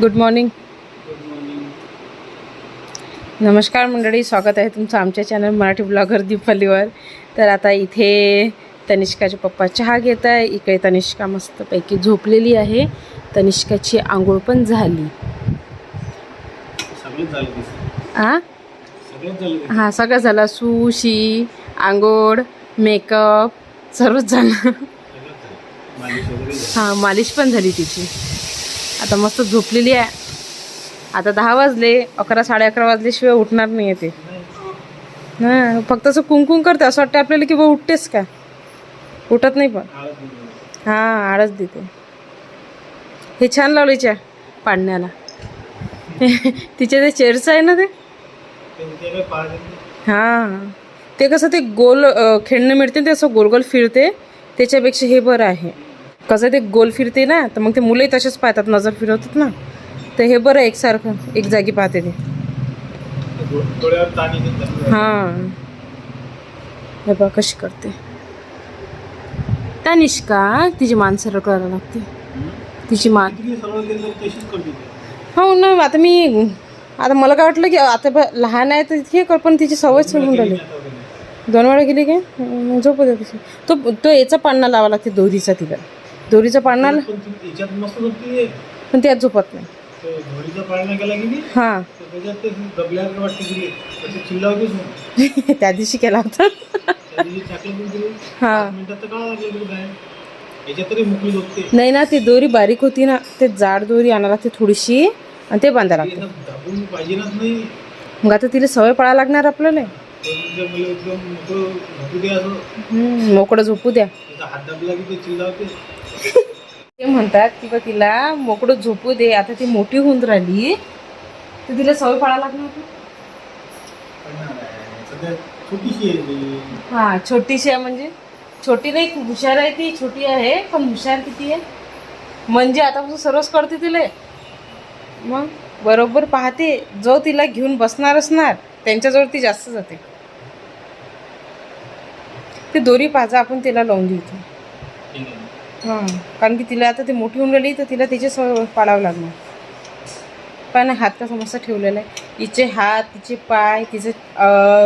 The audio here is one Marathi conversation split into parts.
गुड मॉर्निंग नमस्कार मंडळी स्वागत आहे तुमचं आमच्या चॅनल मराठी ब्लॉगर दीपालीवर. तर आता इथे तनिष्काचे पप्पा चहा घेत आहे. इकडे तनिष्का मस्तपैकी झोपलेली आहे. तनिष्काची आंघोळ पण झाली. ते. हां सगळं झालं. सुशी आंघोळ मेकअप सर्वच झाली. हां मालिश पण झाली तिची. आता मस्त झोपलेली आहे. आता दहा वाजले अकरा साडे अकरा वाजल्याशिवाय उठणार नाही ते. हां फक्त असं कुंकुम करते. असं वाटतं आपल्याला की बा उठतेस का उठत नाही पण. हां आळस देते. हे छान लावले च्या पाडण्याला. तिचे ते चेअरचं आहे ना ते? हां. ते कसं ते गोल खेळणं मिळते ते असं गोल गोल फिरते. त्याच्यापेक्षा हे बरं आहे. कसं ते गोल फिरते ना तर मग ते मुलंही तसेच पाहतात नजर फिरवतात ना. तर हे बरं एकसारखं एक जागी पाहते ते. हां. हे बघा कशी करते. तनिष्का तिची माणसं सरळ लागते. तिची मान. हो ना आता मी आता मला काय वाटलं की आता ब- लहान आहे तर हे कर पण तिची सवय सोडून राहिली. दोन वेळा गेली काय? झोपत झोपू दे तिची तो तो याचा पाळणा लावा लागते दोरीचा तिला. दोरीचा पाळणा ला- पण ती- याच्यात मस्त झोपते पण त्यात झोपत नाही. ते घोडीचा पाळणा केला की नाही? हां. तर त्याच्यात ते दबल्यावर वाटते की त्याची चिल्ला होतीच मग. त्या दिवशी केला होता. त्या दिवशी टाकलं पण तरी हां. पाच मिनिटात तर काढा लागलं तरी काय याच्यात तरी मोकळी झोपते. नाही ना ती दोरी बारीक होती ना ते जाड दोरी आणायला लागते थोडीशी आणि ते बांधा ती लागते. दाबून नाही. मग आता तिला सवय पडायला लागणार आपल्याला. तर म्हणजे मला एकदम मोकळं झोपू दे असं. मोकळं झोपू द्या. त्याचा हात दाबला की ते चिल्ला होते ते म्हणतात की बा तिला मोकळं झोपू दे आता ती मोठी होऊन राहिली. तर तिला सवय पडायला लागणार होती. हा छोटीशी आहे म्हणजे? छोटी नाही खूप हुशार आहे ती छोटी आहे पण हुशार किती आहे? म्हणजे आतापासून सर्वच करते तिला. मग बरोबर पाहते जो तिला घेऊन बसणार असणार त्यांच्याजवळ ती जास्त जाते. ते दोरी पाजा आपण तिला लावून आहे. हां कारण की तिला आता ती मोठी होऊन राहिली तर तिला तिचे सवय पाडावं लागणार. पण हात कसा मस्त ठेवलेला आहे. तिचे हात तिचे पाय तिचे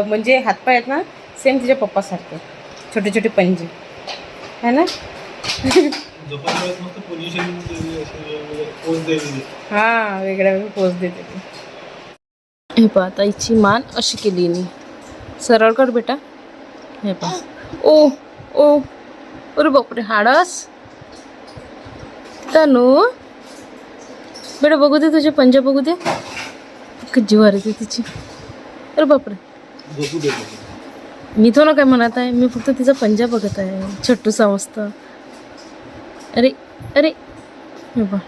म्हणजे हातपाय आहेत ना सेम तिच्या पप्पासारखे. छोटे छोटे पंजे. है ना? हां वेगळ्या वेगळ्या पोच देते हे पहा आता हिची मान अशी केली मी सरळ कर बेटा. हे पहा. ओ ओ. अरे बापरे हाडस. तनू? बेटा बघू दे तुझे पंजा बघू दे. जीवार येते तिची. अरे बापरे. मी तो ना काय म्हणत आहे मी फक्त तिचा पंजा बघत आहे छोटूसा मस्त अरे अरे. हे बा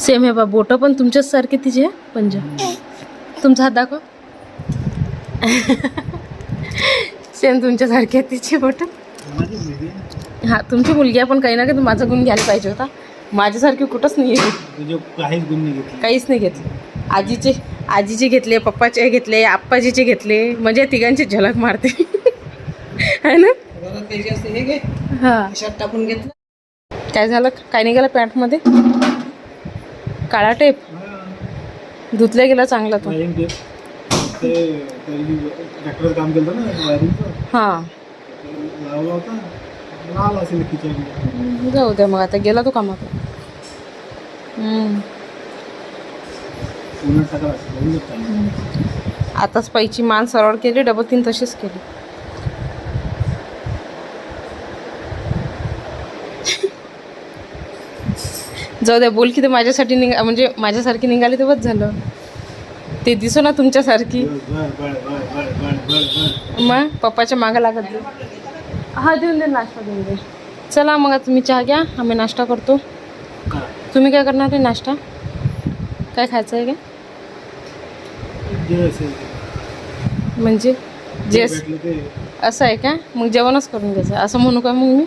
सेम हे बा बोटं पण तुमच्याच सारखे तिचे पंजा. तुमचा हात दाखव. सेम तुमच्यासारखे तिचे बोटं. हा तुमची मुलगी आहे पण काही ना काही माझा गुण घ्यायला पाहिजे होता. माझ्यासारखी कुठंच नाही आहे. तुझे काहीच गुण नाही घेतले. काहीच नाही घेतले. आजीचे आजीचे घेतले पप्पाचे घेतले आप्पाजीचे घेतले म्हणजे तिघांची झलक मारते. है ना? हे शर्ट टाकून घेतलं. काय झालं? काय निघालं पॅन्टमध्ये? काळा टेप धुतल्या गेला चांगला तो. हां. असेल किचन जाऊ द्या मग आता गेला तो कामात हम्म. उन्हात असेल. आताच पायची मान सरळ केली डबल तीन तशीच केली जाऊ द्या बोल की ते माझ्यासाठी निघा म्हणजे माझ्यासारखी निघाली तर बस झालं ते दिसो ना तुमच्यासारखी बळ बळ बळ बळ बळ बळ बळ मग पप्पाच्या मागं लागत जाईल. हा देऊन दे नाश्ता देऊन दे. चला मग आता तुम्ही चहा घ्या आम्ही नाश्ता करतो. करा. तुम्ही काय करणार आहे नाश्ता? काय खायचं आहे का. म्हणजे जे भेटलं ते असं आहे का? मग जेवणच करून घ्यायचं. असं म्हणू का मग मी?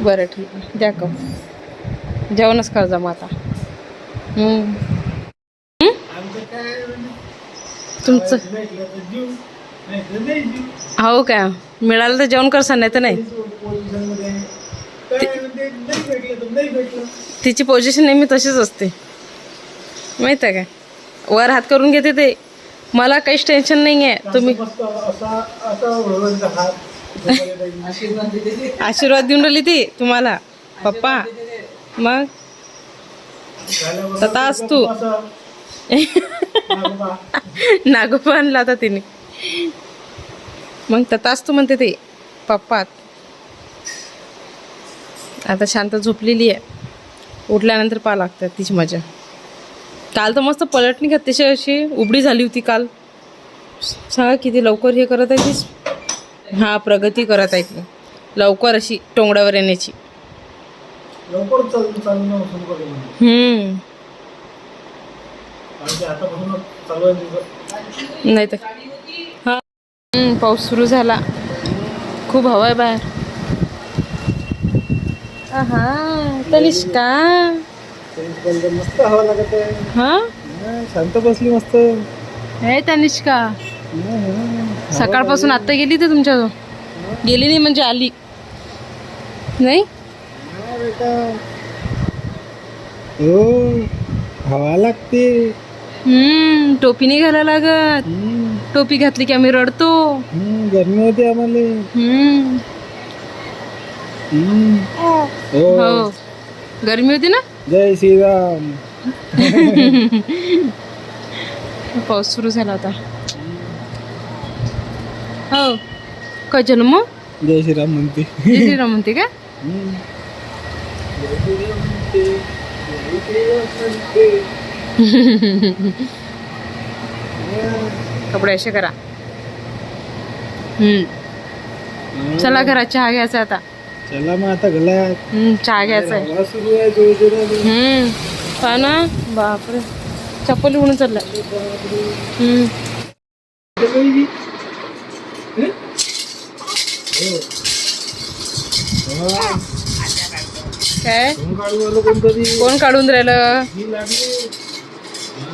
बरं ठीक आहे. द्या कप. जेवणच कर जा मग आता. हम्म. आमचं काय? तुमचं हो का? मिळालं तर जेवण करसा नाही तर नाही. तिची पोझिशन नेहमी तशीच असते. माहीत आहे का? वर हात करून घेते ते. मला काहीच टेन्शन नाही आहे तुम्ही आशीर्वाद देऊन राहिली ती तुम्हाला. पप्पा मग? झाल्यावर तू. नागोबा आणला होता तिने. मग तताच तू म्हणते ते पप्पा. आता शांत झोपलेली आहे. उठल्यानंतर पा लागतात तिची मजा. काल तर मस्त पलटणी घात तशी अशी उबडी झाली होती काल. सांगा किती लवकर हे करत आहे तीच. हां प्रगती करत आहे ती. लवकर अशी टोंगड्यावर येण्याची. की. नाही तर पाऊस सुरू झाला. खूप हवा आहे बाहेर. हा तनिष्का. मस्त हवा लागत हा? शांत बसली मस्त हे तनिष्का. सकाळपासून आत्ता गेली ते तुमच्या गेली नाही म्हणजे आली. नाही? हो हवा लागते. हम्म टोपी नाही घालायला लागत. हम्म, टोपी घातली की आम्ही रडतो. हम्म, गरमी होते आम्हाला. हम्म. हम्म. हो. हो. गरमी होती ना? जय श्रीराम. पाऊस सुरू झाला होता हो. काय जन्म? जय श्रीराम म्हणते. जय श्रीराम म्हणते का? हम्म. जय श्रीराम म्हणते. जय श्रीराम म्हणते. कपडे असे करा. हम्म. चला घरात चहा घ्यायचा आता. चला मग आता हम्म चहा घ्यायचा. हम्म. पहा ना. बापरे. चप्पल उडून चालला हा, काय? कोण काढून राहिलं? ही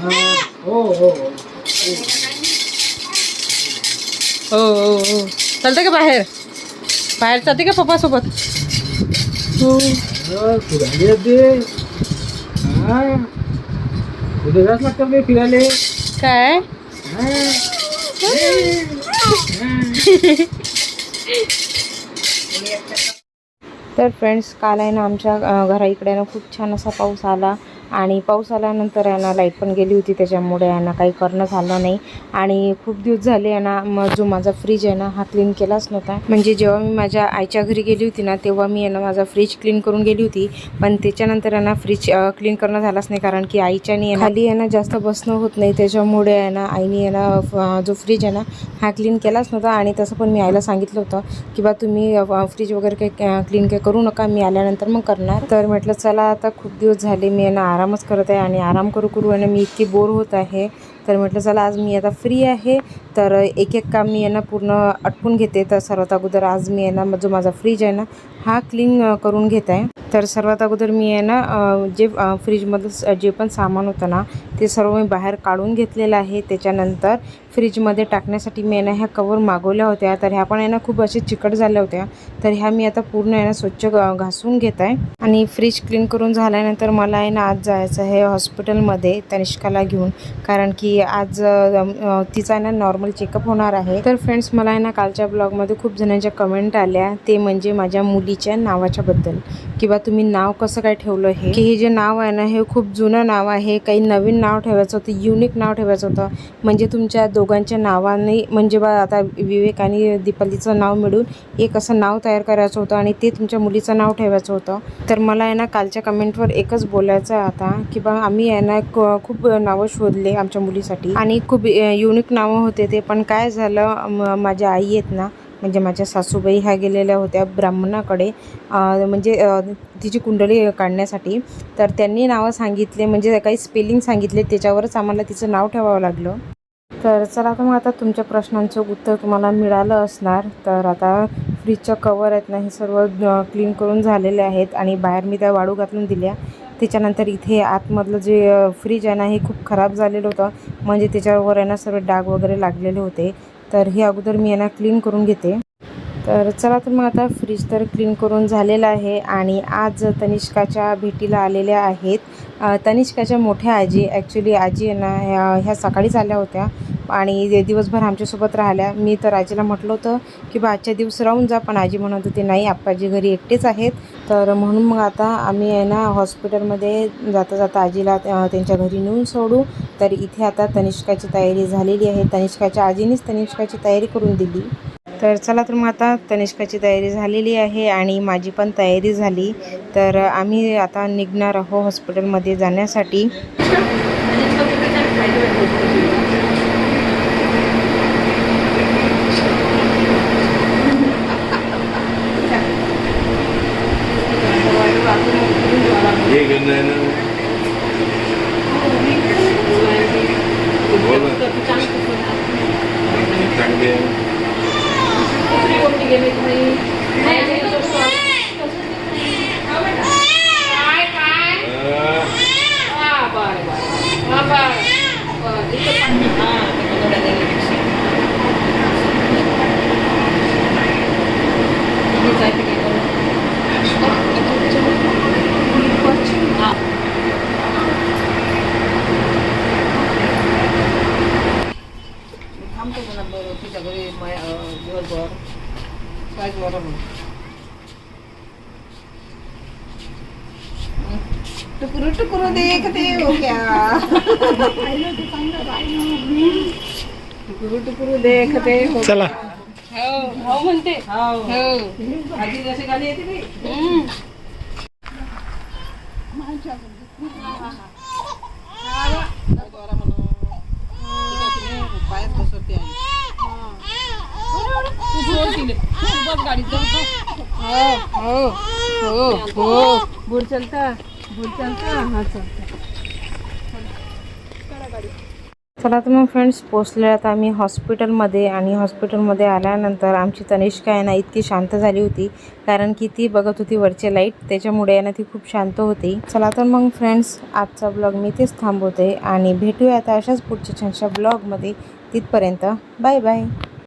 हा. हा. चालते का बाहेर बाहेर चालते का पप्पा सोबत हो फिरायला काय. तर फ्रेंड्स काल आहे ना आमच्या घरा इकडे ना खूप छान असा पाऊस आला. आणि पाऊस आल्यानंतर यांना ना लाइट पण गेली होती त्याच्यामुळे यांना ना काही करणं झालं नाही. आणि खूप दिवस झाले यांना मग जो माझा फ्रीज आहे ना हा क्लीन केलाच नव्हता. म्हणजे जेव्हा मी माझ्या आईच्या घरी गेली होती ना तेव्हा मी यांना ना माझा फ्रीज क्लीन करून गेली होती. पण त्याच्यानंतर यांना ना फ्रीज क्लीन करणं झालाच नाही कारण की आईच्यानी खाली आहे ना जास्त बसणं होत नाही. त्याच्यामुळे यांना ना आईने आहे जो फ्रीज आहे ना हा क्लीन केलाच नव्हता. आणि तसं पण मी आईला सांगितलं होतं की बा तुम्ही फ्रीज वगैरे काही क्लीन काही करू नका. मी आल्यानंतर मग करणार. तर म्हटलं चला आता खूप दिवस झाले मी यांना ना आरामच करत आहे आणि आराम करू करू आहे ना मी इतकी बोर होत आहे. तर म्हटलं चला आज मी आता फ्री आहे. तर एक एक काम मी आहे ना पूर्ण अटकून घेते. तर सर्वात अगोदर आज मी आहे ना जो माझा फ्रीज आहे ना हा क्लीन करून घेत आहे. तर सर्वात अगोदर मी आहे ना जे फ्रीजमधलं जे पण सामान होतं ना ते सर्व मी बाहेर काढून घेतलेलं आहे. त्याच्यानंतर फ्रीजमध्ये टाकण्यासाठी मी आहे ना ह्या कवर मागवल्या होत्या. तर ह्या पण आहे ना खूप असे चिकट झाल्या होत्या. तर ह्या मी आता पूर्ण यांना स्वच्छ घासून घेत आहे. आणि फ्रीज क्लीन करून झाल्यानंतर मला आहे ना आज जायचं आहे हॉस्पिटलमध्ये तनिष्काला घेऊन. कारण की आज तिचा आहे ना नॉर्मल चेकअप होणार आहे. तर फ्रेंड्स मला आहे ना कालच्या ब्लॉगमध्ये खूप जणांच्या कमेंट आल्या. ते म्हणजे माझ्या मुलीच्या नावाच्या बद्दल. किंवा तुम्ही नाव कसं काय ठेवलं हे? की हे जे नाव आहे ना हे खूप जुनं नाव आहे. काही नवीन नाव नाव ठेवायचं होतं युनिक नाव ठेवायचं होतं. म्हणजे तुमच्या दोघांच्या नावाने म्हणजे बा आता विवेक आणि दीपालीचं नाव मिळून एक असं नाव तयार करायचं होतं आणि ते तुमच्या मुलीचं नाव ठेवायचं होतं. तर मला आहे ना कालच्या कमेंटवर एकच बोलायचं आहे आता की बा आम्ही आहे ना क- खूप नावं शोधले आमच्या मुलीसाठी. आणि खूप युनिक नावं होते ते. पण काय झालं माझ्या आई आहेत ना म्हणजे माझ्या सासूबाई ह्या गेलेल्या होत्या ब्राह्मणाकडे. म्हणजे तिची कुंडली काढण्यासाठी. तर त्यांनी नावं सांगितले म्हणजे काही स्पेलिंग सांगितले त्याच्यावरच आम्हाला तिचं नाव ठेवावं लागलं. तर चला तर मग आता तुमच्या प्रश्नांचं उत्तर तुम्हाला मिळालं असणार. तर आता फ्रीजचं कवर आहेत ना हे सर्व क्लीन करून झालेले आहेत आणि बाहेर मी त्या वाळू घालून दिल्या. त्याच्यानंतर इथे आतमधलं जे फ्रीज आहे ना हे खूप खराब झालेलं होतं. म्हणजे त्याच्यावर आहे ना सर्व डाग वगैरे लागलेले होते. तर हे अगोदर मी यांना क्लीन करून घेते. तर चला तर मग आता फ्रीज तर क्लीन करून झालेला आहे आणि आज तनिष्काच्या भेटीला आलेल्या आहेत. तनिष्काच्या मोठ्या आजी ॲक्च्युली आजी आहे ना ह्या ह्या सकाळीच आल्या होत्या. आणि दिवसभर आमच्यासोबत राहिल्या. मी तर आजीला म्हटलं होतं की बा आजच्या दिवस राहून जा. पण आजी म्हणत होती नाही आप्पाजी घरी एकटेच आहेत. तर म्हणून मग आता आम्ही आहे ना हॉस्पिटलमध्ये जाता जाता आजीला त्यांच्या घरी नेऊन सोडू. तर इथे आता तनिष्काची तयारी झालेली आहे. तनिष्काच्या आजीनेच तनिष्काची तयारी करून दिली. तर चला तर मग आता तनिष्काची तयारी झालेली आहे आणि माझी पण तयारी झाली. तर आम्ही आता निघणार आहोत हॉस्पिटलमध्ये जाण्यासाठी हे गंध आहे ना बोल ना चांगली आहे अं, थांबतो म्हणा बरं तुझ्या घरी माय अं, दिवसभर काय बरं म्हणून टुकुरू हो टुकुरू देखते हो चला. हो हो म्हणते. हो. हो. आजी जशी गाणी येते ती. पायात बसवते आई हो हो हो हो. बुड हा चलता. चला तर मग फ्रेंड्स पोचले आता आम्ही हॉस्पिटलमध्ये आणि हॉस्पिटलमध्ये आल्यानंतर आमची तनिष्का आहे ना इतकी शांत झाली होती. कारण की ती बघत होती वरचे लाइट त्याच्यामुळे आहे ना ती खूप शांत होती. चला तर मग फ्रेंड्स आजचा ब्लॉग मी तेच थांबवते आणि भेटूया आता अशाच पुढच्या छानशा ब्लॉगमध्ये तिथपर्यंत बाय बाय